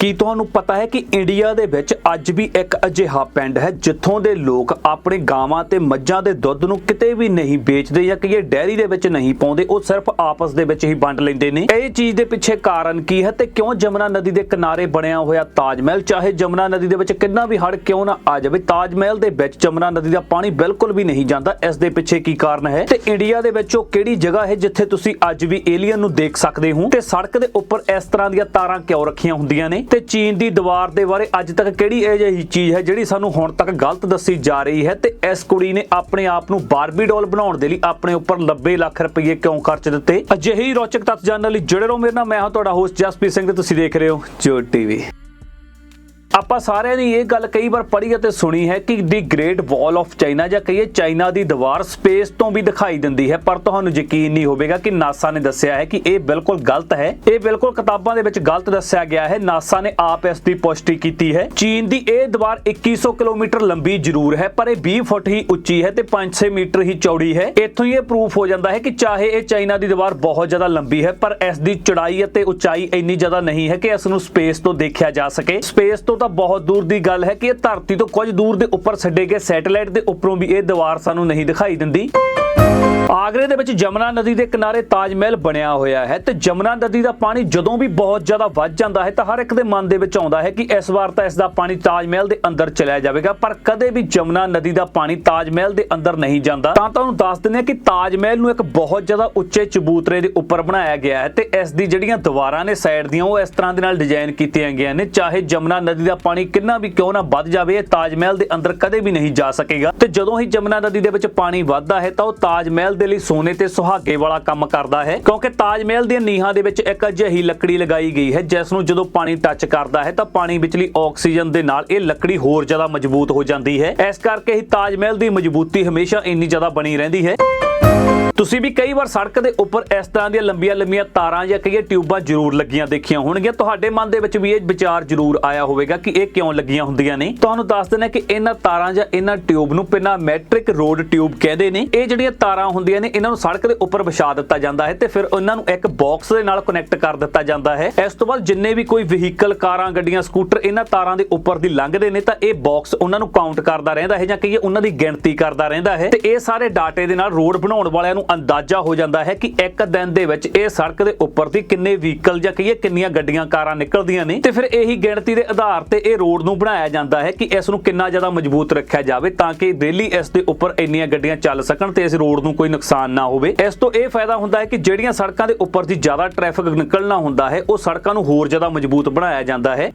ਕੀ ਤੁਹਾਨੂੰ ਪਤਾ ਹੈ ਕਿ ਇੰਡੀਆ ਦੇ ਵਿੱਚ ਅੱਜ ਵੀ ਇੱਕ ਅਜਿਹਾ ਪਿੰਡ ਹੈ, ਜਿੱਥੋਂ ਦੇ ਲੋਕ ਆਪਣੇ ਗਾਵਾਂ ਤੇ ਮੱਝਾਂ ਦੇ ਦੁੱਧ ਨੂੰ ਕਿਤੇ ਵੀ ਨਹੀਂ ਵੇਚਦੇ ਜਾਂ ਕਿ ਡੈਰੀ ਦੇ ਵਿੱਚ ਨਹੀਂ ਪਾਉਂਦੇ, ਉਹ ਸਿਰਫ ਆਪਸ ਦੇ ਵਿੱਚ ਹੀ ਵੰਡ ਲੈਂਦੇ ਨੇ। ਇਹ ਚੀਜ਼ ਦੇ ਪਿੱਛੇ ਕਾਰਨ ਕੀ ਹੈ ਤੇ ਕਿਉਂ ਜਮਨਾ ਨਦੀ ਦੇ ਕਿਨਾਰੇ ਬਣਿਆ ਹੋਇਆ ਤਾਜ ਮਹਿਲ ਚਾਹੇ ਜਮਨਾ ਨਦੀ ਦੇ ਵਿੱਚ ਕਿੰਨਾ ਵੀ ਹੜ ਕਿਉਂ ਨਾ ਆ ਜਾਵੇ ਤਾਜ ਮਹਿਲ ਦੇ ਵਿੱਚ ਜਮਨਾ ਨਦੀ ਦਾ ਪਾਣੀ ਬਿਲਕੁਲ ਵੀ ਨਹੀਂ ਜਾਂਦਾ, ਇਸ ਦੇ ਪਿੱਛੇ ਕੀ ਕਾਰਨ ਹੈ? ਤੇ ਇੰਡੀਆ ਦੇ ਵਿੱਚ ਉਹ ਕਿਹੜੀ ਜਗ੍ਹਾ ਹੈ ਜਿੱਥੇ ਤੁਸੀਂ ਅੱਜ ਵੀ ਏਲੀਅਨ ਨੂੰ ਦੇਖ ਸਕਦੇ ਹੋ? ਤੇ ਸੜਕ ਦੇ ਉੱਪਰ ਇਸ ਤਰ੍ਹਾਂ ਦੀਆਂ ਤਾਰਾਂ ਕਿਉਂ ਰੱਖੀਆਂ ਹੁੰਦੀਆਂ ਨੇ? ਤੇ ਚੀਨ ਦੀ ਦੀਵਾਰ ਦੇ ਬਾਰੇ ਅੱਜ ਤੱਕ ਕਿਹੜੀ ਅਜਿਹੀ ਚੀਜ਼ ਹੈ ਜਿਹੜੀ ਸਾਨੂੰ ਹੁਣ ਤੱਕ ਗਲਤ ਦੱਸੀ ਜਾ ਰਹੀ ਹੈ? ਤੇ ਇਸ ਕੁੜੀ ਨੇ ਆਪਣੇ ਆਪ ਨੂੰ ਬਾਰਬੀ ਡੋਲ ਬਣਾਉਣ ਦੇ ਲਈ ਆਪਣੇ ਉੱਪਰ 90 ਲੱਖ ਰੁਪਏ ਕਿਉਂ ਖਰਚ ਦਿੱਤੇ? ਅਜਿਹੀ ਰੌਚਕ ਤੱਥ ਜਾਣਨ ਲਈ ਜੁੜੇ ਰਹੋ ਮੇਰੇ ਨਾਲ। ਮੈਂ ਹਾਂ ਤੁਹਾਡਾ ਹੋਸਟ ਜਸਪ੍ਰੀਤ ਸਿੰਘ ਤੇ ਤੁਸੀਂ ਦੇਖ ਰਹੇ ਹੋ ਜੋ ਟੀਵੀ। ਆਪਾਂ ਸਾਰਿਆਂ ਨੇ ਇਹ ਗੱਲ ਕਈ ਵਾਰ ਪੜ੍ਹੀ ਅਤੇ ਸੁਣੀ ਹੈ ਕਿ the great wall of China ਜਾਂ ਕਹੀਏ ਚਾਈਨਾ ਦੀ ਦੀਵਾਰ ਸਪੇਸ ਤੋਂ ਵੀ ਦਿਖਾਈ ਦਿੰਦੀ ਹੈ। ਪਰ ਤੁਹਾਨੂੰ ਯਕੀਨ ਨਹੀਂ ਹੋਵੇਗਾ ਕਿ ਨਾਸਾ ਨੇ ਦੱਸਿਆ ਹੈ ਕਿ ਇਹ ਬਿਲਕੁਲ ਗਲਤ ਹੈ। ਇਹ ਬਿਲਕੁਲ ਕਿਤਾਬਾਂ ਦੇ ਵਿੱਚ ਗਲਤ ਦੱਸਿਆ ਗਿਆ ਹੈ। ਨਾਸਾ ਨੇ ਆਪ ਇਸ ਦੀ ਪੁਸ਼ਟੀ ਕੀਤੀ ਹੈ। ਚੀਨ ਦੀ ਇਹ ਦੀਵਾਰ 2100 ਕਿਲੋਮੀਟਰ ਲੰਬੀ ਜ਼ਰੂਰ ਹੈ, ਪਰ ਇਹ 20 ਫੁੱਟ ਹੀ ਉੱਚੀ ਹੈ ਤੇ 5-6 ਮੀਟਰ ਹੀ ਚੌੜੀ ਹੈ। ਇੱਥੋਂ ਹੀ ਇਹ ਪ੍ਰੂਫ ਹੋ ਜਾਂਦਾ ਹੈ ਕਿ ਚਾਹੇ ਇਹ ਚਾਈਨਾ ਦੀ ਦੀਵਾਰ ਬਹੁਤ ਜ਼ਿਆਦਾ ਲੰਬੀ ਹੈ, ਪਰ ਇਸ ਦੀ ਚੌੜਾਈ ਅਤੇ ਉਚਾਈ ਇੰਨੀ ਜ਼ਿਆਦਾ ਨਹੀਂ ਹੈ ਕਿ ਇਸ ਨੂੰ ਸਪੇਸ ਤੋਂ ਦੇਖਿਆ ਜਾ ਸਕੇ। ਸਪੇਸ ਤੋਂ ਤਾਂ ਬਹੁਤ ਦੂਰ ਦੀ ਗੱਲ ਹੈ ਕਿ ਇਹ ਧਰਤੀ ਤੋਂ ਕੁਝ ਦੂਰ ਦੇ ਉੱਪਰ ਛੱਡੇ ਗਏ ਸੈਟੇਲਾਈਟ ਦੇ ਉੱਪਰੋਂ ਵੀ ਇਹ ਦੀਵਾਰ ਸਾਨੂੰ ਨਹੀਂ ਦਿਖਾਈ ਦਿੰਦੀ। ਆਗਰੇ ਦੇ ਵਿੱਚ ਜਮਨਾ ਨਦੀ ਦੇ ਕਿਨਾਰੇ ਤਾਜ ਮਹਿਲ ਬਣਿਆ ਹੋਇਆ ਹੈ ਤੇ ਜਮਨਾ ਨਦੀ ਦਾ ਪਾਣੀ ਜਦੋਂ ਵੀ ਬਹੁਤ ਜ਼ਿਆਦਾ ਵੱਧ ਜਾਂਦਾ ਹੈ ਤਾਂ ਹਰ ਇੱਕ ਦੇ ਮਨ ਦੇ ਵਿੱਚ ਆਉਂਦਾ ਹੈ ਕਿ ਇਸ ਵਾਰ ਤਾਂ ਇਸ ਦਾ ਪਾਣੀ ਤਾਜ ਮਹਿਲ ਦੇ ਅੰਦਰ ਚਲਿਆ ਜਾਵੇਗਾ, ਪਰ ਕਦੇ ਵੀ ਜਮਨਾ ਨਦੀ ਦਾ ਪਾਣੀ ਤਾਜ ਮਹਿਲ ਦੇ ਅੰਦਰ ਨਹੀਂ ਜਾਂਦਾ। ਤਾਂ ਤੁਹਾਨੂੰ ਦੱਸ ਦਿੰਦੇ ਹਾਂ ਕਿ ਤਾਜ ਮਹਿਲ ਨੂੰ ਇੱਕ ਬਹੁਤ ਜ਼ਿਆਦਾ ਉੱਚੇ ਚਬੂਤਰੇ ਦੇ ਉੱਪਰ ਬਣਾਇਆ ਗਿਆ ਹੈ ਤੇ ਇਸ ਦੀ ਜਿਹੜੀਆਂ ਦੀਵਾਰਾਂ ਨੇ ਸਾਈਡ ਦੀਆਂ, ਉਹ ਇਸ ਤਰ੍ਹਾਂ ਦੇ ਨਾਲ ਡਿਜ਼ਾਈਨ ਕੀਤੀਆਂ ਗਈਆਂ ਨੇ। ਚਾਹੇ ਜਮਨਾ ਨਦੀ ਦਾ ਪਾਣੀ ਕਿੰਨਾ ਵੀ ਕਿਉਂ ਨਾ ਵੱਧ ਜਾਵੇ, ਇਹ ਤਾਜ ਮਹਿਲ ਦੇ ਅੰਦਰ ਕਦੇ ਵੀ ਨਹੀਂ ਜਾ ਸਕੇਗਾ। ਤੇ ਜਦੋਂ ਹੀ ਜਮਨਾ ਨਦੀ ਦੇ ਵਿੱਚ ਪਾਣੀ ਵੱਧਦਾ ਹੈ ਤਾਂ ਉਹ ਤਾਜ ਮਹਿਲ ਦੇ ਲਈ ਸੋਨੇ ਤੇ ਸੁਹਾਗੇ ਵਾਲਾ ਕੰਮ ਕਰਦਾ ਹੈ, ਕਿਉਂਕਿ ਤਾਜ ਮਹਿਲ ਦੀਆਂ ਨੀਹਾਂ ਦੇ ਵਿੱਚ ਇੱਕ ਅਜਿਹੀ ਲੱਕੜੀ ਲਗਾਈ ਗਈ ਹੈ, ਜਿਸ ਨੂੰ ਜਦੋਂ ਪਾਣੀ ਟੱਚ ਕਰਦਾ ਹੈ ਤਾਂ ਪਾਣੀ ਵਿਚਲੀ ਆਕਸੀਜਨ ਦੇ ਨਾਲ ਇਹ ਲੱਕੜੀ ਹੋਰ ਜ਼ਿਆਦਾ ਮਜ਼ਬੂਤ ਹੋ ਜਾਂਦੀ ਹੈ। ਇਸ ਕਰਕੇ ਹੀ ਤਾਜ ਮਹਿਲ ਦੀ ਮਜ਼ਬੂਤੀ ਹਮੇਸ਼ਾ ਇੰਨੀ ਜ਼ਿਆਦਾ ਬਣੀ ਰਹਿੰਦੀ ਹੈ। ਤੁਸੀਂ ਵੀ ਕਈ ਵਾਰ ਸੜਕ ਦੇ ਉੱਪਰ ਇਸ ਤਰ੍ਹਾਂ ਦੀਆਂ ਲੰਬੀਆਂ ਲੰਬੀਆਂ ਤਾਰਾਂ ਜਾਂ ਕਈਆਂ ਟਿਊਬਾਂ ਜ਼ਰੂਰ ਲੱਗੀਆਂ ਦੇਖੀਆਂ ਹੋਣਗੀਆਂ। ਤੁਹਾਡੇ ਮਨ ਦੇ ਵਿੱਚ ਵੀ ਇਹ ਵਿਚਾਰ ਜ਼ਰੂਰ ਆਇਆ ਹੋਵੇਗਾ ਕਿ ਇਹ ਕਿਉਂ ਲੱਗੀਆਂ ਹੁੰਦੀਆਂ ਨੇ। ਤੁਹਾਨੂੰ ਦੱਸ ਦਿੰਦੇ ਕਿ ਇਹਨਾਂ ਤਾਰਾਂ ਜਾਂ ਇਹਨਾਂ ਟਿਊਬ ਨੂੰ ਪਹਿਲਾਂ ਮੈਟ੍ਰਿਕ ਰੋਡ ਟਿਊਬ ਕਹਿੰਦੇ ਨੇ। ਇਹ ਜਿਹੜੀਆਂ ਤਾਰਾਂ ਹੁੰਦੀਆਂ ਨੇ, ਇਹਨਾਂ ਨੂੰ ਸੜਕ ਦੇ ਉੱਪਰ ਵਿਛਾ ਦਿੱਤਾ ਜਾਂਦਾ ਹੈ ਤੇ ਫਿਰ ਉਹਨਾਂ ਨੂੰ ਇੱਕ ਬਾਕਸ ਦੇ ਨਾਲ ਕਨੈਕਟ ਕਰ ਦਿੱਤਾ ਜਾਂਦਾ ਹੈ। ਇਸ ਤੋਂ ਬਾਅਦ ਜਿੰਨੇ ਵੀ ਕੋਈ ਵਹੀਕਲ ਕਾਰਾਂ, ਗੱਡੀਆਂ ਸਕੂਟਰ ਇਹਨਾਂ ਤਾਰਾਂ ਦੇ ਉੱਪਰ ਦੀ ਲੰਘਦੇ ਨੇ ਤਾਂ ਇਹ ਬਾਕਸ ਉਹਨਾਂ ਨੂੰ ਕਾਊਂਟ ਕਰਦਾ ਰਹਿੰਦਾ ਹੈ ਜਾਂ ਕਹੀਏ ਉਹਨਾਂ ਦੀ ਗਿਣਤੀ ਕਰਦਾ ਰਹਿੰਦਾ ਹੈ। ਤੇ ਇਹ ਸਾਰੇ ਡਾਟੇ ਦੇ ਨਾਲ ਰੋਡ ਬਣਾਉਣ ਵਾਲਿਆਂ ਨੂੰ ਅੰਦਾਜ਼ਾ ਹੋ ਜਾਂਦਾ ਹੈ ਕਿ ਇੱਕ ਦਿਨ ਦੇ ਵਿੱਚ ਇਹ ਸੜਕ ਦੇ ਉੱਪਰ ਦੀ ਕਿੰਨੇ ਵਹੀਕਲ ਜਾਂ ਕਹੀਏ ਕਿੰਨੀਆਂ ਗੱਡੀਆਂ, ਕਾਰਾਂ ਨਿਕਲਦੀਆਂ ਨੇ ਤੇ ਫਿਰ ਇਹੀ ਗਿਣਤੀ ਦੇ ਆਧਾਰ ਤੇ ਇਹ ਰੋਡ ਨੂੰ ਬਣਾਇਆ ਜਾਂਦਾ ਹੈ ਕਿ ਇਸ ਨੂੰ ਕਿੰਨਾ ਜ਼ਿਆਦਾ ਮਜ਼ਬੂਤ ਰੱਖਿਆ ਜਾਵੇ ਤਾਂ ਕਿ ਡੇਲੀ ਇਸ ਦੇ ਉੱਪਰ ਇੰਨੀਆਂ ਗੱਡੀਆਂ ਚੱਲ ਸਕਣ ਤੇ ਇਸ ਰੋਡ ਨੂੰ ਕੋਈ ਨੁਕਸਾਨ ਨਾ ਹੋਵੇ। ਇਸ ਤੋਂ ਇਹ ਫਾਇਦਾ ਹੁੰਦਾ ਹੈ ਕਿ ਜਿਹੜੀਆਂ ਸੜਕਾਂ ਦੇ ਉੱਪਰ ਦੀ ਜ਼ਿਆਦਾ ਟ੍ਰੈਫਿਕ ਨਿਕਲਣਾ ਹੁੰਦਾ ਹੈ, ਉਹ ਸੜਕਾਂ ਨੂੰ ਹੋਰ ਜ਼ਿਆਦਾ ਮਜ਼ਬੂਤ ਬਣਾਇਆ ਜਾਂਦਾ ਹੈ।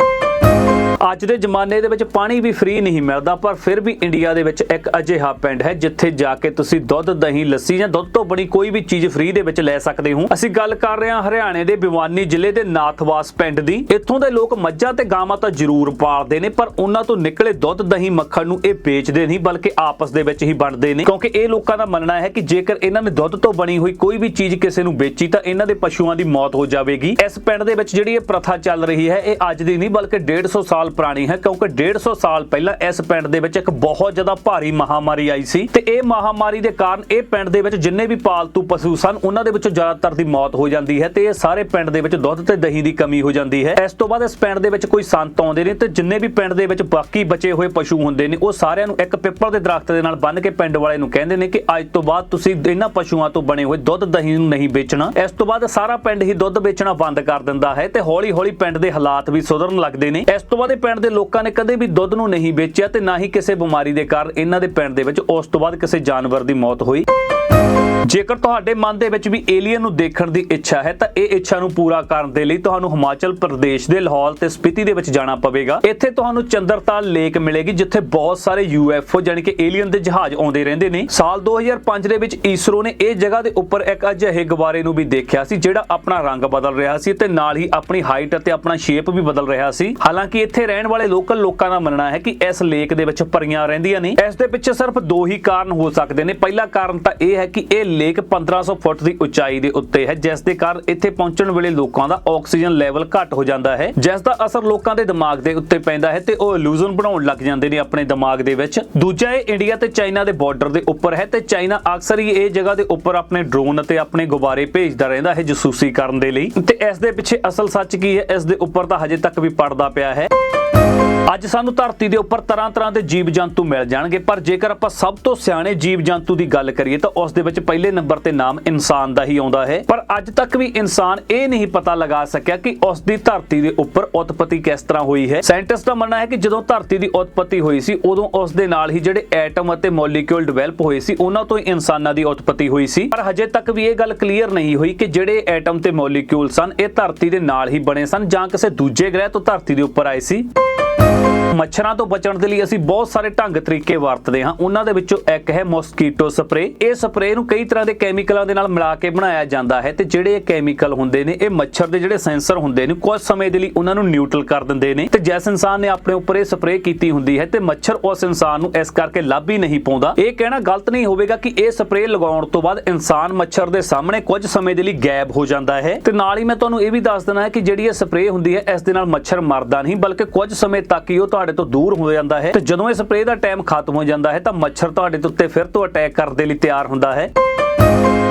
ਅੱਜ ਦੇ ਜ਼ਮਾਨੇ ਦੇ ਵਿੱਚ ਪਾਣੀ ਵੀ ਫ੍ਰੀ ਨਹੀਂ ਮਿਲਦਾ, ਪਰ ਫਿਰ ਵੀ ਇੰਡੀਆ ਦੇ ਵਿੱਚ ਇੱਕ ਅਜਿਹਾ ਪਿੰਡ ਹੈ ਜਿੱਥੇ ਜਾ ਕੇ ਤੁਸੀਂ ਦੁੱਧ, ਦਹੀਂ, ਲੱਸੀ ਜਾਂ ਦੁੱਧ ਤੋਂ ਬਣੀ ਕੋਈ ਵੀ ਚੀਜ਼ ਫ੍ਰੀ ਦੇ ਵਿੱਚ ਲੈ ਸਕਦੇ ਹੋ। ਅਸੀਂ ਗੱਲ ਕਰ ਰਹੇ ਹਾਂ ਹਰਿਆਣੇ ਦੇ ਬਿਵਾਨੀ ਜ਼ਿਲ੍ਹੇ ਦੇ ਨਾਥਵਾਸ ਪਿੰਡ ਦੀ। ਇੱਥੋਂ ਦੇ ਲੋਕ ਮੱਝਾਂ ਤੇ ਗਾਵਾਂ ਤਾਂ ਜ਼ਰੂਰ ਪਾਲਦੇ ਨੇ, ਪਰ ਉਹਨਾਂ ਤੋਂ ਨਿਕਲੇ ਦੁੱਧ, ਦਹੀਂ, ਮੱਖਣ ਨੂੰ ਇਹ ਵੇਚਦੇ ਨਹੀਂ, ਬਲਕਿ ਆਪਸ ਦੇ ਵਿੱਚ ਹੀ ਵੰਡਦੇ ਨੇ। ਕਿਉਂਕਿ ਇਹ ਲੋਕਾਂ ਦਾ ਮੰਨਣਾ ਹੈ ਕਿ ਜੇਕਰ ਇਹਨਾਂ ਨੇ ਦੁੱਧ ਤੋਂ ਬਣੀ ਹੋਈ ਕੋਈ ਵੀ ਚੀਜ਼ ਕਿਸੇ ਨੂੰ ਵੇਚੀ, ਤਾਂ ਇਹਨਾਂ ਦੇ ਪਸ਼ੂਆਂ ਦੀ ਮੌਤ ਹੋ ਜਾਵੇਗੀ। ਇਸ ਪਿੰਡ ਦੇ ਵਿੱਚ ਜਿਹੜੀ ਇਹ ਪ੍ਰਥਾ ਚੱਲ ਰਹੀ ਹੈ, ਇਹ ਅੱਜ ਦੀ ਨਹੀਂ, ਬਲਕਿ 150 ਸਾਲ ਪੁਰਾਣੀ ਹੈ, ਕਿਉਂਕਿ 150 ਸਾਲ ਪਹਿਲਾਂ ਇਸ ਪਿੰਡ ਦੇ ਵਿੱਚ ਇੱਕ ਬਹੁਤ ਜ਼ਿਆਦਾ ਭਾਰੀ ਮਹਾਮਾਰੀ ਆਈ ਸੀ ਤੇ ਇਹ ਮਹਾਮਾਰੀ ਦੇ ਕਾਰਨ ਇਹ ਪਿੰਡ ਦੇ ਵਿੱਚ ਜਿੰਨੇ ਵੀ ਪਾਲਤੂ ਪਸ਼ੂ ਸਨ, ਉਹਨਾਂ ਦੇ ਵਿੱਚੋਂ ਜ਼ਿਆਦਾਤਰ ਦੀ ਮੌਤ ਹੋ ਜਾਂਦੀ ਹੈ ਤੇ ਇਹ ਸਾਰੇ ਪਿੰਡ ਦੇ ਵਿੱਚ ਦੁੱਧ ਤੇ ਦਹੀਂ ਦੀ ਕਮੀ ਹੋ ਜਾਂਦੀ ਹੈ। ਇਸ ਤੋਂ ਬਾਅਦ ਇਸ ਪਿੰਡ ਦੇ ਵਿੱਚ ਕੋਈ ਸੰਤ ਆਉਂਦੇ ਨੇ ਤੇ ਜਿੰਨੇ ਵੀ ਪਿੰਡ ਦੇ ਵਿੱਚ ਬਾਕੀ ਬਚੇ ਹੋਏ ਪਸ਼ੂ ਹੁੰਦੇ ਨੇ, ਉਹ ਸਾਰਿਆਂ ਨੂੰ ਇੱਕ ਪਿੱਪਲ ਦੇ ਦਰਖਤ ਦੇ ਨਾਲ ਬੰਨ੍ਹ ਕੇ ਪਿੰਡ ਵਾਲੇ ਨੂੰ ਕਹਿੰਦੇ ਨੇ ਕਿ ਅੱਜ ਤੋਂ ਬਾਅਦ ਤੁਸੀਂ ਇਹਨਾਂ ਪਸ਼ੂਆਂ ਤੋਂ ਬਣੇ ਹੋਏ ਦੁੱਧ ਦਹੀਂ ਨੂੰ ਨਹੀਂ ਵੇਚਣਾ। ਇਸ ਤੋਂ ਬਾਅਦ ਸਾਰਾ ਪਿੰਡ ਹੀ ਦੁੱਧ ਵੇਚਣਾ ਬੰਦ ਕਰ ਦਿੰਦਾ ਹੈ ਤੇ ਹੌਲੀ ਹੌਲੀ ਪਿੰਡ ਦੇ ਹਾਲਾਤ ਵੀ ਸੁਧਰਨ ਲੱਗਦੇ ਨੇ। ਇਸ ਤੋਂ ਬਾਅਦ ਇਹ ਪਿੰਡ ਦੇ ਲੋਕਾਂ ਨੇ ਕਦੇ ਵੀ ਦੁੱਧ ਨੂੰ ਨਹੀਂ ਵੇਚਿਆ ਤੇ ਨਾ ਹੀ ਕਿਸੇ ਬਿਮਾਰੀ ਦੇ ਕਾਰਨ ਇਹਨਾਂ ਦੇ ਪਿੰਡ ਦੇ ਵਿੱਚ ਉਸ ਤੋਂ ਬਾਅਦ ਕਿਸੇ ਜਾਨਵਰ ਦੀ ਮੌਤ ਹੋਈ। ਜੇਕਰ ਤੁਹਾਡੇ ਮਨ ਦੇ ਵਿੱਚ ਵੀ ਏਲੀਅਨ ਨੂੰ ਦੇਖਣ ਦੀ ਇੱਛਾ ਹੈ, ਤਾਂ ਇਹ ਇੱਛਾ ਨੂੰ ਪੂਰਾ ਕਰਨ ਦੇ ਲਈ ਤੁਹਾਨੂੰ ਹਿਮਾਚਲ ਪ੍ਰਦੇਸ਼ ਦੇ ਲਾਹੌਲ ਤੇ ਸਪੀਤੀ ਦੇ ਵਿੱਚ ਜਾਣਾ ਪਵੇਗਾ। ਇੱਥੇ ਤੁਹਾਨੂੰ ਚੰਦਰਤਾਲ ਲੇਕ ਮਿਲੇਗੀ, ਜਿੱਥੇ ਬਹੁਤ ਸਾਰੇ ਯੂਐਫਓ ਜਾਨੀ ਕਿ ਏਲੀਅਨ ਦੇ ਜਹਾਜ਼ ਆਉਂਦੇ ਰਹਿੰਦੇ ਨੇ। ਸਾਲ 2005 ਦੇ ਵਿੱਚ ਈਸਰੋ ਨੇ ਇਹ ਜਗ੍ਹਾ ਦੇ ਉੱਪਰ ਇੱਕ ਅਜਿਹੇ ਗੁਬਾਰੇ ਨੂੰ ਵੀ ਦੇਖਿਆ ਸੀ, ਜਿਹੜਾ ਆਪਣਾ ਰੰਗ ਬਦਲ ਰਿਹਾ ਸੀ ਤੇ ਨਾਲ ਹੀ ਆਪਣੀ ਹਾਈਟ ਅਤੇ ਆਪਣਾ ਸ਼ੇਪ ਵੀ ਬਦਲ ਰਿਹਾ ਸੀ। ਹਾਲਾਂਕਿ ਇੱਥੇ ਰਹਿਣ ਵਾਲੇ ਲੋਕਲ ਲੋਕਾਂ ਦਾ ਮੰਨਣਾ ਹੈ ਕਿ ਇਸ ਲੇਕ ਦੇ ਵਿੱਚ ਪਰੀਆਂ ਰਹਿੰਦੀਆਂ ਨੇ। ਇਸ ਦੇ ਪਿੱਛੇ ਸਿਰਫ ਦੋ ਹੀ ਕਾਰਨ ਹੋ ਸਕਦੇ ਨੇ। ਪਹਿਲਾ ਕਾਰਨ ਤਾਂ ਇਹ ਹੈ ਕਿ ਇਹ ਲੇਕ 1500 ਫੁੱਟ ਦੀ ਉਚਾਈ ਦੇ ਉੱਤੇ ਹੈ, ਜਿਸ ਦੇ ਕਾਰਨ ਇੱਥੇ ਪਹੁੰਚਣ ਵੇਲੇ ਲੋਕਾਂ ਦਾ ਆਕਸੀਜਨ ਲੈਵਲ ਘੱਟ ਹੋ ਜਾਂਦਾ ਹੈ। ਜਿਸ ਦਾ ਅਸਰ ਲੋਕਾਂ ਦੇ ਦਿਮਾਗ ਦੇ ਉੱਤੇ ਪੈਂਦਾ ਹੈ ਤੇ ਉਹ ਇਲੂਜ਼ਨ ਬਣਾਉਣ ਲੱਗ ਜਾਂਦੇ ਨੇ ਆਪਣੇ ਦਿਮਾਗ ਦੇ ਵਿੱਚ। ਦੂਜਾ ਇਹ ਇੰਡੀਆ ਤੇ ਚਾਈਨਾ ਦੇ ਬਾਰਡਰ ਦੇ ਉੱਪਰ ਹੈ ਤੇ ਚਾਈਨਾ ਅਕਸਰ ਹੀ ਇਹ ਜਗ੍ਹਾ ਦੇ ਉੱਪਰ ਆਪਣੇ ਡਰੋਨ ਅਤੇ ਆਪਣੇ ਗੁਬਾਰੇ ਭੇਜਦਾ ਰਹਿੰਦਾ ਹੈ ਜਸੂਸੀ ਕਰਨ ਦੇ ਲਈ। ਤੇ ਇਸ ਦੇ ਪਿੱਛੇ ਅਸਲ ਸੱਚ ਕੀ ਹੈ? ਇਸ ਦੇ ਉੱਪਰ ਤਾਂ ਹਜੇ ਤੱਕ ਵੀ ਪੜਦਾ ਪਿਆ ਹੈ। ਅੱਜ ਸਾਨੂੰ ਧਰਤੀ ਦੇ ਉੱਪਰ ਤਰ੍ਹਾਂ ਤਰ੍ਹਾਂ ਦੇ ਜੀਵ ਜੰਤੂ ਮਿਲ ਜਾਣਗੇ, ਪਰ ਜੇਕਰ ਆਪਾਂ ਸਭ ਤੋਂ ਸਿਆਣੇ ਜੀਵ ਜੰਤੂ ਦੀ ਗੱਲ ਕਰੀਏ ਤਾਂ ਉਸ ਦੇ ਵਿੱਚ ਪਹਿਲੇ ਨੰਬਰ ਤੇ ਨਾਮ ਇਨਸਾਨ ਦਾ ਹੀ ਆਉਂਦਾ ਹੈ। ਪਰ ਅੱਜ ਤੱਕ ਵੀ ਇਨਸਾਨ ਇਹ ਨਹੀਂ ਪਤਾ ਲਗਾ ਸਕਿਆ ਕਿ ਉਸ ਦੀ ਧਰਤੀ ਦੇ ਉੱਪਰ ਉਤਪਤੀ ਕਿਸ ਤਰ੍ਹਾਂ ਹੋਈ ਹੈ। ਸਾਇੰਟਿਸਟ ਦਾ ਮੰਨਣਾ ਹੈ ਕਿ ਜਦੋਂ ਧਰਤੀ ਦੀ ਉਤਪਤੀ ਹੋਈ ਸੀ, ਉਦੋਂ ਉਸ ਦੇ ਨਾਲ ਹੀ ਜਿਹੜੇ ਐਟਮ ਅਤੇ ਮੋਲੀਕਿਊਲ ਡਿਵੈਲਪ ਹੋਏ ਸੀ, ਉਹਨਾਂ ਤੋਂ ਹੀ ਇਨਸਾਨਾਂ ਦੀ ਉਤਪਤੀ ਹੋਈ ਸੀ। ਪਰ ਹਜੇ ਤੱਕ ਵੀ ਇਹ ਗੱਲ ਕਲੀਅਰ ਨਹੀਂ ਹੋਈ ਕਿ ਜਿਹੜੇ ਐਟਮ ਤੇ ਮੋਲੀਕਿਊਲ ਸਨ, ਇਹ ਧਰਤੀ ਦੇ ਨਾਲ ਹੀ ਬਣੇ ਸਨ ਜਾਂ ਕਿਸੇ ਦੂਜੇ ਗ੍ਰਹਿ ਤੋਂ ਧਰਤੀ ਦੇ ਉੱਪਰ ਆਏ ਸੀ। ਮੱਛਰਾਂ ਤੋਂ ਬਚਣ ਦੇ ਲਈ ਅਸੀਂ ਬਹੁਤ ਸਾਰੇ ਢੰਗ ਤਰੀਕੇ ਵਰਤਦੇ ਹਾਂ। ਉਹਨਾਂ ਦੇ ਵਿੱਚੋਂ ਇੱਕ ਹੈ ਮੋਸਕੀਟੋ ਸਪਰੇ ਇਹ ਸਪਰੇ ਨੂੰ ਕਈ ਤਰ੍ਹਾਂ ਦੇ ਕੈਮੀਕਲਾਂ ਦੇ ਨਾਲ ਮਿਲਾ ਕੇ ਬਣਾਇਆ ਜਾਂਦਾ ਹੈ ਤੇ ਜਿਹੜੇ ਇਹ ਕੈਮੀਕਲ ਹੁੰਦੇ ਨੇ, ਇਹ ਮੱਛਰ ਦੇ ਜਿਹੜੇ ਸੈਂਸਰ ਹੁੰਦੇ ਨੇ, ਕੁਝ ਸਮੇਂ ਦੇ ਲਈ ਉਹਨਾਂ ਨੂੰ ਨਿਊਟਰਲ ਕਰ ਦਿੰਦੇ ਨੇ। ਤੇ ਜਿਸ ਇਨਸਾਨ ਨੇ ਆਪਣੇ ਉੱਪਰ ਇਹ ਸਪਰੇ ਕੀਤੀ ਹੁੰਦੀ ਹੈ ਤੇ ਮੱਛਰ ਉਸ ਇਨਸਾਨ ਨੂੰ ਇਸ ਕਰਕੇ ਲੱਭ ਹੀ ਨਹੀਂ ਪਾਉਂਦਾ। ਇਹ ਕਹਿਣਾ ਗਲਤ ਨਹੀਂ ਹੋਵੇਗਾ ਕਿ ਇਹ ਸਪਰੇ ਲਗਾਉਣ ਤੋਂ ਬਾਅਦ ਇਨਸਾਨ ਮੱਛਰ ਦੇ ਸਾਹਮਣੇ ਕੁਝ ਸਮੇਂ ਦੇ ਲਈ ਗਾਇਬ ਹੋ ਜਾਂਦਾ ਹੈ। ਤੇ ਨਾਲ ਹੀ ਮੈਂ ਤੁਹਾਨੂੰ ਇਹ ਵੀ ਦੱਸ ਦੇਣਾ ਹੈ ਕਿ ਜਿਹੜੀ ਇਹ ਸਪਰੇ ਹੁੰਦੀ ਹੈ, ਇਸ ਦੇ ਨਾਲ ਮੱਛਰ ਮਰਦਾ ਨਹੀਂ, ਬਲਕਿ ਕੁਝ ਸਮੇਂ ਤੱਕ ਹੀ ਉਹ ਤੁਹਾਡੇ ਤੋਂ ਦੂਰ ਹੋ ਜਾਂਦਾ ਹੈ ਤੇ ਜਦੋਂ ਇਹ ਸਪਰੇਅ ਦਾ ਟਾਈਮ ਖਤਮ ਹੋ ਜਾਂਦਾ ਹੈ ਤਾਂ ਮੱਛਰ ਤੁਹਾਡੇ ਦੇ ਉੱਤੇ ਫਿਰ ਤੋਂ ਅਟੈਕ ਕਰਨ ਦੇ ਲਈ ਤਿਆਰ ਹੁੰਦਾ ਹੈ।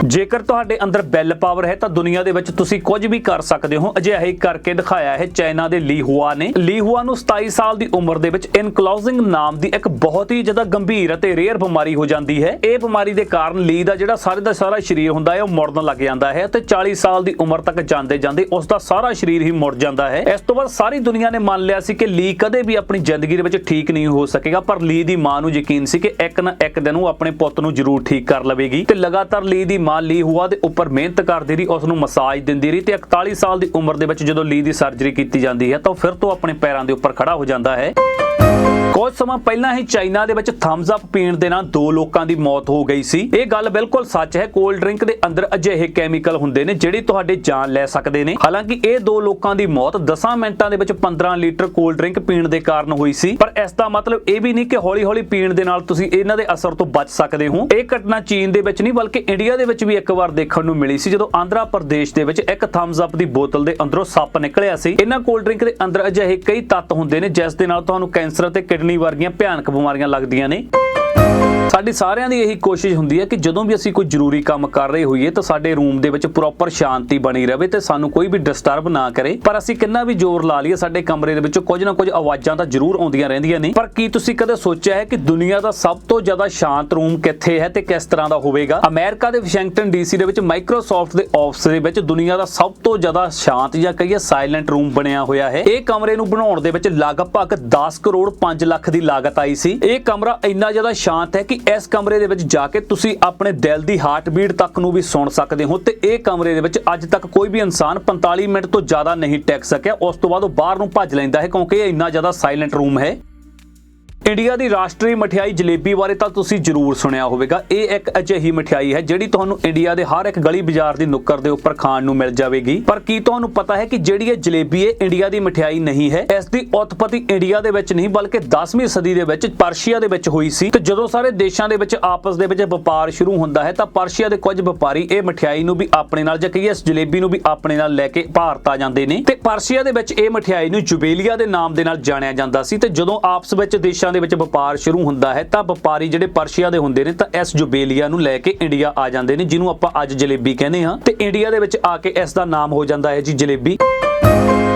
ਜੇਕਰ ਤੁਹਾਡੇ ਅੰਦਰ ਬੈਲ ਪਾਵਰ ਹੈ ਤਾਂ ਦੁਨੀਆ ਦੇ ਵਿੱਚ ਤੁਸੀਂ ਕੁਝ ਵੀ ਕਰ ਸਕਦੇ ਹੋ। ਅਜਿਹਾ ਹੀ ਕਰਕੇ ਦਿਖਾਇਆ ਹੈ ਚਾਈਨਾ ਦੇ ਲੀ ਹੁਆ ਨੇ। ਲੀ ਹੁਆ ਨੂੰ 27 ਸਾਲ ਦੀ ਉਮਰ ਦੇ ਵਿੱਚ ਇਨਕਲੋਜ਼ਿੰਗ ਨਾਮ ਦੀ ਇੱਕ ਬਹੁਤ ਹੀ ਜ਼ਿਆਦਾ ਗੰਭੀਰ ਅਤੇ ਰੇਅਰ ਬਿਮਾਰੀ ਹੋ ਜਾਂਦੀ ਹੈ। ਇਹ ਬਿਮਾਰੀ ਦੇ ਕਾਰਨ ਲੀ ਦਾ ਜਿਹੜਾ ਸਾਰੇ ਦਾ ਸਾਰਾ ਸਰੀਰ ਹੁੰਦਾ ਹੈ, ਉਹ ਮੁੜਨ ਲੱਗ ਜਾਂਦਾ ਹੈ ਤੇ 40 ਸਾਲ ਦੀ ਉਮਰ ਤੱਕ ਜਾਂਦੇ ਜਾਂਦੇ ਉਸ ਦਾ ਸਾਰਾ ਸਰੀਰ ਹੀ ਮੁੜ ਜਾਂਦਾ ਹੈ। ਇਸ ਤੋਂ ਬਾਅਦ ਸਾਰੀ ਦੁਨੀਆ ਨੇ ਮੰਨ ਲਿਆ ਸੀ ਕਿ ਲੀ ਕਦੇ ਵੀ ਆਪਣੀ ਜ਼ਿੰਦਗੀ ਦੇ ਵਿੱਚ ਠੀਕ ਨਹੀਂ ਹੋ ਸਕੇਗਾ, ਪਰ ਲੀ ਦੀ ਮਾਂ ਨੂੰ ਯਕੀਨ ਸੀ ਕਿ ਇੱਕ ਨਾ ਇੱਕ ਦਿਨ ਉਹ ਆਪਣੇ ਪੁੱਤ ਨੂੰ ਜ਼ਰੂਰ ਠੀਕ ਕਰ ਲਵੇਗੀ ਤੇ ਲਗਾਤਾਰ ਲੀ ਦੀ ਮਾਂ ਲੀ ਹੁਆ ਦੇ ਉੱਪਰ ਮਿਹਨਤ ਕਰਦੀ ਰਹੀ ਉਸ ਨੂੰ ਮਸਾਜ ਦਿੰਦੀ ਰਹੀ ਤੇ 41 ਸਾਲ ਦੀ ਉਮਰ ਦੇ ਵਿੱਚ ਜਦੋਂ ਲੀ ਦੀ ਸਰਜਰੀ ਕੀਤੀ ਜਾਂਦੀ ਹੈ ਤਾਂ ਉਹ ਫਿਰ ਤੋਂ ਆਪਣੇ ਪੈਰਾਂ ਦੇ ਉੱਪਰ ਖੜਾ ਹੋ ਜਾਂਦਾ ਹੈ। ਕੁਝ ਸਮਾਂ ਪਹਿਲਾਂ ਹੀ ਚਾਈਨਾ ਦੇ ਵਿੱਚ ਥੰਬਸ ਅਪ ਪੀਣ ਦੇ ਨਾਲ ਦੋ ਲੋਕਾਂ ਦੀ ਮੌਤ ਹੋ ਗਈ ਸੀ। ਇਹ ਗੱਲ ਬਿਲਕੁਲ ਸੱਚ ਹੈ। ਕੋਲਡ ਡਰਿੰਕ ਦੇ ਅੰਦਰ ਅਜਿਹੇ ਕੈਮੀਕਲ ਹੁੰਦੇ ਨੇ ਜਿਹੜੇ ਤੁਹਾਡੇ ਜਾਨ ਲੈ ਸਕਦੇ ਨੇ। ਹਾਲਾਂਕਿ ਇਹ ਦੋ ਲੋਕਾਂ ਦੀ ਮੌਤ 10 ਮਿੰਟਾਂ ਦੇ ਵਿੱਚ 15 ਲੀਟਰ ਕੋਲਡ ਡਰਿੰਕ ਪੀਣ ਦੇ ਕਾਰਨ ਹੋਈ ਸੀ। ਪਰ ਇਸ ਦਾ ਮਤਲਬ ਇਹ ਵੀ ਨਹੀਂ ਕਿ ਹੌਲੀ-ਹੌਲੀ ਪੀਣ ਦੇ ਨਾਲ ਤੁਸੀਂ ਇਹਨਾਂ ਦੇ ਅਸਰ ਤੋਂ ਬਚ ਸਕਦੇ ਹੋ। ਇਹ ਘਟਨਾ ਚੀਨ ਦੇ ਵਿੱਚ ਨਹੀਂ, ਬਲਕਿ ਇੰਡੀਆ ਦੇ ਵਿੱਚ ਵੀ ਇੱਕ ਵਾਰ ਦੇਖਣ ਨੂੰ ਮਿਲੀ ਸੀ, ਜਦੋਂ ਆਂਧਰਾ ਪ੍ਰਦੇਸ਼ ਦੇ ਵਿੱਚ ਇੱਕ ਥੰਬਸ ਅਪ ਦੀ ਬੋਤਲ ਦੇ ਅੰਦਰੋਂ ਸੱਪ ਨਿਕਲਿਆ ਸੀ। ਇਹਨਾਂ ਕੋਲਡ ਡਰਿੰਕ ਦੇ ਅੰਦਰ ਅਜਿਹੇ ਕਈ ਤੱਤ ਹੁੰਦੇ ਨੇ, ਜਿਸ ਦੇ ਨਾਲ ਤੁਹਾਨੂੰ ਕੈਂਸਰ ਅਤੇ ਕਿਡਨੀ ਵਰਗੀਆਂ ਭਿਆਨਕ ਬਿਮਾਰੀਆਂ ਲੱਗਦੀਆਂ ਨੇ। ਸਾਡੀ ਸਾਰਿਆਂ ਦੀ ਇਹੀ ਕੋਸ਼ਿਸ਼ ਹੁੰਦੀ ਹੈ ਕਿ ਜਦੋਂ ਵੀ ਅਸੀਂ ਕੋਈ ਜ਼ਰੂਰੀ ਕੰਮ ਕਰ ਰਹੇ ਹੋਈਏ ਤਾਂ ਸਾਡੇ ਰੂਮ ਦੇ ਵਿੱਚ ਪ੍ਰੋਪਰ ਸ਼ਾਂਤੀ ਬਣੀ ਰਹੇ ਤੇ ਸਾਨੂੰ ਕੋਈ ਵੀ ਡਿਸਟਰਬ ਨਾ ਕਰੇ। ਪਰ ਅਸੀਂ ਕਿੰਨਾ ਵੀ ਜ਼ੋਰ ਲਾ ਲਈਏ, ਸਾਡੇ ਕਮਰੇ ਦੇ ਵਿੱਚੋਂ ਕੁਝ ਨਾ ਕੁਝ ਆਵਾਜ਼ਾਂ ਤਾਂ ਜ਼ਰੂਰ ਆਉਂਦੀਆਂ ਰਹਿੰਦੀਆਂ ਨੇ। ਪਰ ਕੀ ਤੁਸੀਂ ਕਦੇ ਸੋਚਿਆ ਹੈ ਕਿ ਦੁਨੀਆ ਦਾ ਸਭ ਤੋਂ ਜ਼ਿਆਦਾ ਸ਼ਾਂਤ ਰੂਮ ਕਿੱਥੇ ਹੈ ਤੇ ਕਿਸ ਤਰ੍ਹਾਂ ਦਾ ਹੋਵੇਗਾ? ਅਮਰੀਕਾ ਦੇ ਵਾਸ਼ਿੰਗਟਨ ਡੀਸੀ ਦੇ ਵਿੱਚ ਮਾਈਕਰੋਸਾਫਟ ਦੇ ਆਫਿਸ ਦੇ ਵਿੱਚ ਦੁਨੀਆ ਦਾ ਸਭ ਤੋਂ ਜ਼ਿਆਦਾ ਸ਼ਾਂਤ ਜਾਂ ਕਹੀਏ ਸਾਇਲੈਂਟ ਰੂਮ ਬਣਿਆ ਹੋਇਆ ਹੈ। ਇਹ ਕਮਰੇ ਨੂੰ ਬਣਾਉਣ ਦੇ ਵਿੱਚ ਲਗਭਗ 10 ਕਰੋੜ 5 ਲੱਖ ਦੀ ਲਾਗਤ ਆਈ ਸੀ। ਇਹ ਕਮਰਾ ਇੰਨਾ ਜ਼ਿਆਦਾ ਸ਼ਾਂਤ ਹੈ ਕਿ ਇਸ ਕਮਰੇ ਦੇ ਵਿੱਚ ਜਾ ਕੇ ਤੁਸੀਂ ਆਪਣੇ ਦਿਲ ਦੀ ਹਾਰਟ ਬੀਟ ਤੱਕ ਨੂੰ ਵੀ ਸੁਣ ਸਕਦੇ ਹੋ ਤੇ ਇਹ ਕਮਰੇ ਦੇ ਵਿੱਚ ਅੱਜ ਤੱਕ ਕੋਈ ਵੀ ਇਨਸਾਨ 45 ਮਿੰਟ ਤੋਂ ਜ਼ਿਆਦਾ ਨਹੀਂ ਟਿਕ ਸਕਿਆ। ਉਸ ਤੋਂ ਬਾਅਦ ਉਹ ਬਾਹਰ ਨੂੰ ਭੱਜ ਲੈਂਦਾ ਹੈ ਕਿਉਂਕਿ ਇਹ ਇੰਨਾ ਜ਼ਿਆਦਾ ਸਾਇਲੈਂਟ ਰੂਮ ਹੈ। ਇੰਡੀਆ ਦੀ ਰਾਸ਼ਟਰੀ ਮਠਿਆਈ ਜਲੇਬੀ ਬਾਰੇ ਤਾਂ ਤੁਸੀਂ ਜ਼ਰੂਰ ਸੁਣਿਆ ਹੋਵੇਗਾ। ਇਹ ਇੱਕ ਅਜਿਹੀ ਮਠਿਆਈ ਹੈ ਜਿਹੜੀ ਤੁਹਾਨੂੰ ਇੰਡੀਆ ਦੇ ਹਰ ਇੱਕ ਗਲੀ ਬਾਜ਼ਾਰ ਦੀ ਨੁੱਕਰ ਦੇ ਉੱਪਰ ਖਾਣ ਨੂੰ ਮਿਲ ਜਾਵੇਗੀ। ਪਰ ਕੀ ਤੁਹਾਨੂੰ ਪਤਾ ਹੈ ਕਿ ਜਿਹੜੀ ਇਹ ਜਲੇਬੀ ਹੈ ਇੰਡੀਆ ਦੀ ਮਠਿਆਈ ਨਹੀਂ ਹੈ, ਇਸ ਦੀ ਉਤਪਤੀ ਇੰਡੀਆ ਦੇ ਵਿੱਚ ਨਹੀਂ, ਬਲਕਿ 10ਵੀਂ ਸਦੀ ਦੇ ਵਿੱਚ ਪਰਸ਼ੀਆ ਦੇ ਵਿੱਚ ਹੋਈ ਸੀ। ਤੇ ਜਦੋਂ ਸਾਰੇ ਦੇਸ਼ਾਂ ਦੇ ਵਿੱਚ ਆਪਸ ਦੇ ਵਿੱਚ ਵਪਾਰ ਸ਼ੁਰੂ ਹੁੰਦਾ ਹੈ, ਤਾਂ ਪਰਸ਼ੀਆ ਦੇ ਕੁਝ ਵਪਾਰੀ ਇਹ ਮਠਿਆਈ ਨੂੰ ਵੀ ਆਪਣੇ ਨਾਲ, ਜਾਂ ਕਹੀਏ ਇਸ ਜਲੇਬੀ ਨੂੰ ਵੀ ਆਪਣੇ ਨਾਲ ਲੈ ਕੇ ਭਾਰਤ ਆ ਜਾਂਦੇ ਨੇ। ਤੇ ਪਰਸ਼ੀਆ ਦੇ ਵਿੱਚ ਇਹ ਮਠਿਆਈ ਨੂੰ ਜੁਬੇਲੀਆ ਦੇ ਨਾਮ ਦੇ ਨਾਲ ਜਾਣਿਆ ਜਾਂਦਾ ਸੀ। ਤੇ ਜਦੋਂ ਆਪਸ ਵਿੱਚ ਦੇਸ਼ਾਂ ਦੇ ਵਿੱਚ ਵਪਾਰ ਸ਼ੁਰੂ ਹੁੰਦਾ ਹੈ, ਤਾਂ ਵਪਾਰੀ ਜਿਹੜੇ ਪਰਸ਼ੀਆ ਦੇ ਹੁੰਦੇ ਨੇ ਤਾਂ ਇਸ ਜੁਬੇਲੀਆ ਨੂੰ ਲੈ ਕੇ ਇੰਡੀਆ ਆ ਜਾਂਦੇ ਨੇ, ਜਿਹਨੂੰ ਆਪਾਂ ਅੱਜ ਜਲੇਬੀ ਕਹਿੰਦੇ ਹਾਂ। ਤੇ ਇੰਡੀਆ ਦੇ ਵਿੱਚ ਆ ਕੇ ਇਸ ਦਾ ਨਾਮ ਹੋ ਜਾਂਦਾ ਹੈ ਜੀ ਜਲੇਬੀ।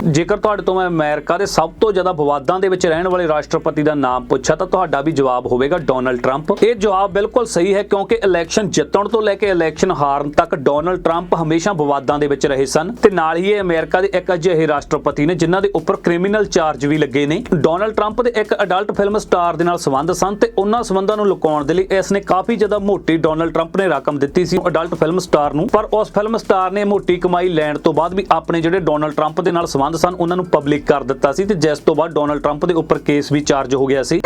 ਜੇਕਰ ਤੁਹਾਡੇ ਤੋਂ ਮੈਂ ਅਮਰੀਕਾ ਦੇ ਸਭ ਤੋਂ ਜ਼ਿਆਦਾ ਵਿਵਾਦਾਂ ਦੇ ਵਿੱਚ ਰਹਿਣ ਵਾਲੇ ਰਾਸ਼ਟਰਪਤੀ ਦਾ ਨਾਮ ਪੁੱਛਿਆ ਤਾਂ ਤੁਹਾਡਾ ਵੀ ਜਵਾਬ ਹੋਵੇਗਾ ਡੋਨਲਡ ਟਰੰਪ। ਇਹ ਜਵਾਬ ਬਿਲਕੁਲ ਸਹੀ ਹੈ ਕਿਉਂਕਿ ਇਲੈਕਸ਼ਨ ਜਿੱਤਣ ਤੋਂ ਲੈ ਕੇ ਇਲੈਕਸ਼ਨ ਹਾਰਨ ਤੱਕ ਡੋਨਲਡ ਟਰੰਪ ਹਮੇਸ਼ਾ ਵਿਵਾਦਾਂ ਦੇ ਵਿੱਚ ਰਹੇ ਸਨ ਤੇ ਨਾਲ ਹੀ ਇਹ ਅਮਰੀਕਾ ਦੇ ਇੱਕ ਅਜਿਹੇ ਰਾਸ਼ਟਰਪਤੀ ਨੇ ਜਿਨ੍ਹਾਂ ਦੇ ਉੱਪਰ ਕ੍ਰਿਮੀਨਲ ਚਾਰਜ ਵੀ ਲੱਗੇ ਨੇ। ਡੋਨਲਡ ਟਰੰਪ ਦੇ ਇੱਕ ਅਡਲਟ ਫਿਲਮ ਸਟਾਰ ਦੇ ਨਾਲ ਸੰਬੰਧ ਸਨ ਤੇ ਉਹਨਾਂ ਸੰਬੰਧਾਂ ਨੂੰ ਲੁਕਾਉਣ ਦੇ ਲਈ ਇਸ ਨੇ ਕਾਫੀ ਜ਼ਿਆਦਾ ਮੋਟੀ ਡੋਨਲਡ ਟਰੰਪ ਨੇ ਰਕਮ ਦਿੱਤੀ ਸੀ ਅਡਲਟ ਫਿਲਮ ਸਟਾਰ ਨੂੰ। ਪਰ ਉਸ ਫਿਲਮ ਸਟਾਰ ਨੇ ਮੋਟੀ ਕਮਾਈ ਲੈਣ ਤੋਂ ਬਾਅਦ ਵੀ ਆਪਣੇ ਜਿਹੜੇ ਡੋਨਲਡ ਟਰੰਪ ਦੇ ਨਾਲ ਸੰਬੰਧ ਸਨ, ਉਹਨਾਂ ਨੂੰ ਪਬਲਿਕ ਕਰ ਦਿੱਤਾ ਸੀ ਤੇ ਜਿਸ ਤੋਂ ਬਾਅਦ ਡੋਨਲਡ ਟਰੰਪ ਦੇ ਉੱਪਰ ਕੇਸ ਵੀ ਚਾਰਜ ਹੋ ਗਿਆ ਸੀ।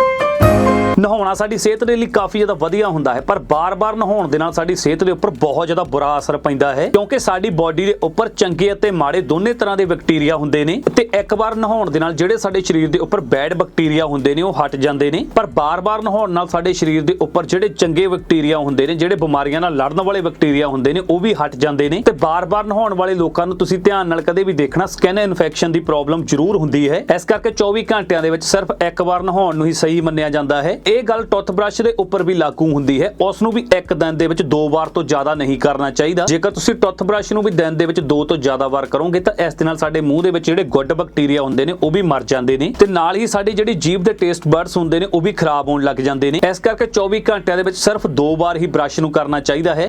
ਨਹਾਉਣਾ ਸਾਡੀ ਸਿਹਤ ਦੇ ਲਈ ਕਾਫੀ ਜ਼ਿਆਦਾ ਵਧੀਆ ਹੁੰਦਾ ਹੈ, ਪਰ ਬਾਰ-ਬਾਰ ਨਹਾਉਣ ਦੇ ਨਾਲ ਸਾਡੀ ਸਿਹਤ ਦੇ ਉੱਪਰ ਬਹੁਤ ਜ਼ਿਆਦਾ ਬੁਰਾ ਅਸਰ ਪੈਂਦਾ ਹੈ, ਕਿਉਂਕਿ ਸਾਡੀ ਬਾਡੀ ਦੇ ਉੱਪਰ ਚੰਗੇ ਅਤੇ ਮਾੜੇ ਦੋਨੇ ਤਰ੍ਹਾਂ ਦੇ ਬੈਕਟੀਰੀਆ ਹੁੰਦੇ ਨੇ ਤੇ ਇੱਕ ਵਾਰ ਨਹਾਉਣ ਦੇ ਨਾਲ ਜਿਹੜੇ ਸਾਡੇ ਸਰੀਰ ਦੇ ਉੱਪਰ ਬੈਡ ਬੈਕਟੀਰੀਆ ਹੁੰਦੇ ਨੇ, ਉਹ ਹਟ ਜਾਂਦੇ ਨੇ, ਪਰ ਬਾਰ-ਬਾਰ ਨਹਾਉਣ ਨਾਲ ਸਾਡੇ ਸਰੀਰ ਦੇ ਉੱਪਰ ਜਿਹੜੇ ਚੰਗੇ ਬੈਕਟੀਰੀਆ ਹੁੰਦੇ ਨੇ, ਜਿਹੜੇ ਬਿਮਾਰੀਆਂ ਨਾਲ ਲੜਨ ਵਾਲੇ ਬੈਕਟੀਰੀਆ ਹੁੰਦੇ ਨੇ, ਉਹ ਵੀ ਹਟ ਜਾਂਦੇ ਨੇ ਤੇ ਬਾਰ-ਬਾਰ ਨਹਾਉਣ ਵਾਲੇ ਲੋਕਾਂ ਨੂੰ ਤੁਸੀਂ ਧਿਆਨ ਨਾਲ ਕਦੇ ਵੀ ਦੇਖਣਾ ਸਕਿਨ ਇਨਫੈਕਸ਼ਨ ਦੀ ਪ੍ਰੋਬਲਮ ਜ਼ਰੂਰ ਹੁੰਦੀ ਹੈ, ਇਸ ਕਰਕੇ 24 ਘੰਟਿਆਂ ਦੇ ਵਿੱਚ ਸਿਰਫ ਇੱਕ ਵਾਰ ਨਹਾਉਣ ਨੂੰ ਹੀ ਸਹੀ ਮੰਨਿਆ ਜਾਂਦਾ ਹੈ। ਇਹ ਗੱਲ ਟੁੱਥਬ੍ਰਸ਼ ਦੇ ਉੱਪਰ ਵੀ ਲਾਗੂ ਹੁੰਦੀ ਹੈ। ਉਸ ਨੂੰ ਵੀ ਇੱਕ ਦਿਨ ਦੇ ਵਿੱਚ ਦੋ ਵਾਰ ਤੋਂ ਜ਼ਿਆਦਾ ਨਹੀਂ ਕਰਨਾ ਚਾਹੀਦਾ। ਜੇਕਰ ਤੁਸੀਂ ਟੁੱਥਬ੍ਰਸ਼ ਨੂੰ ਵੀ ਦਿਨ ਦੇ ਵਿੱਚ ਦੋ ਤੋਂ ਜ਼ਿਆਦਾ ਵਾਰ ਕਰੋਗੇ, ਤਾਂ ਇਸ ਦੇ ਨਾਲ ਸਾਡੇ ਮੂੰਹ ਦੇ ਵਿੱਚ ਜਿਹੜੇ ਗੁੱਡ ਬੈਕਟੀਰੀਆ ਹੁੰਦੇ ਨੇ, ਉਹ ਵੀ ਮਰ ਜਾਂਦੇ ਨੇ ਤੇ ਨਾਲ ਹੀ ਸਾਡੀ ਜਿਹੜੀ ਜੀਭ ਦੇ ਟੇਸਟ ਬਰਡਸ ਹੁੰਦੇ ਨੇ, ਉਹ ਵੀ ਖਰਾਬ ਹੋਣ ਲੱਗ ਜਾਂਦੇ ਨੇ। ਇਸ ਕਰਕੇ 24 ਘੰਟਿਆਂ ਦੇ ਵਿੱਚ ਸਿਰਫ ਦੋ ਵਾਰ ਹੀ ਬ੍ਰਸ਼ ਨੂੰ ਕਰਨਾ ਚਾਹੀਦਾ ਹੈ।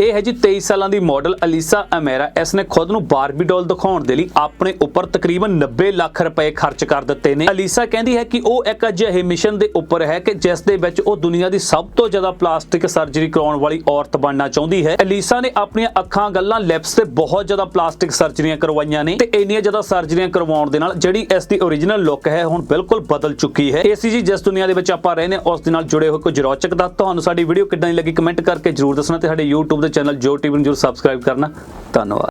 ਇਹ ਹੈ ਜੀ 23 ਸਾਲਾਂ ਦੀ ਮਾਡਲ ਅਲੀਸਾ ਅਮੇਰਾ। ਇਸ ਨੇ ਖੁਦ ਨੂੰ ਬਾਰਬੀ ਡੋਲ ਦਿਖਾਉਣ ਦੇ ਲਈ ਆਪਣੇ ਉੱਪਰ ਤਕਰੀਬਨ 90 ਲੱਖ ਰੁਪਏ ਖਰਚ ਕਰ ਦਿੱਤੇ ਨੇ। ਅਲੀਸਾ ਕਹਿੰਦੀ ਹੈ ਕਿ ਉਹ ਇੱਕ ਅਜਿਹੇ ਮਿਸ਼ਨ ਦੇ ਉੱਪਰ ਹੈ ਕਿ ਜਿਸ ਦੇ ਵਿੱਚ ਉਹ ਦੁਨੀਆ ਦੀ ਸਭ ਤੋਂ ਜ਼ਿਆਦਾ ਪਲਾਸਟਿਕ ਸਰਜਰੀ ਕਰਾਉਣ ਵਾਲੀ ਔਰਤ ਬਣਨਾ ਚਾਹੁੰਦੀ ਹੈ। ਅਲੀਸਾ ਨੇ ਆਪਣੀਆਂ ਅੱਖਾਂ, ਗੱਲਾਂ ਲਿਪਸ ਤੇ ਬਹੁਤ ਜ਼ਿਆਦਾ ਪਲਾਸਟਿਕ ਸਰਜਰੀਆਂ ਕਰਵਾਈਆਂ ਨੇ ਤੇ ਇੰਨੀਆਂ ਜ਼ਿਆਦਾ ਸਰਜਰੀਆਂ ਕਰਵਾਉਣ ਦੇ ਨਾਲ ਜਿਹੜੀ ਇਸ ਦੀ ਓਰੀਜਨਲ ਲੁੱਕ ਹੈ, ਹੁਣ ਬਿਲਕੁਲ ਬਦਲ ਚੁੱਕੀ ਹੈ। ਏਸੀ ਜੀ ਜਿਸ ਦੁਨੀਆ ਦੇ ਵਿੱਚ ਆਪਾਂ ਰਹਿੰਦੇ ਹਾਂ ਉਸ ਦੇ ਨਾਲ ਜੁੜੇ ਹੋਏ ਕੁਝ ਰੌਚਕ ਤੱਥ ਤੁਹਾਨੂੰ ਸਾਡੀ ਵੀਡੀਓ ਕਿੱਦਾਂ ਦੀ ਲੱਗੀ ਕਮੈਂਟ ਕਰਕੇ ਜਰੂਰ ਦੱਸਣਾ ਤੇ ਸਾਡੇ YouTube ਦੇ ਚੈਨਲ ਜੋ ਟੀਵੀ ਨੂੰ ਜਰੂਰ ਸਬਸਕ੍ਰਾਈਬ ਕਰਨਾ। ਧੰਨਵਾਦ।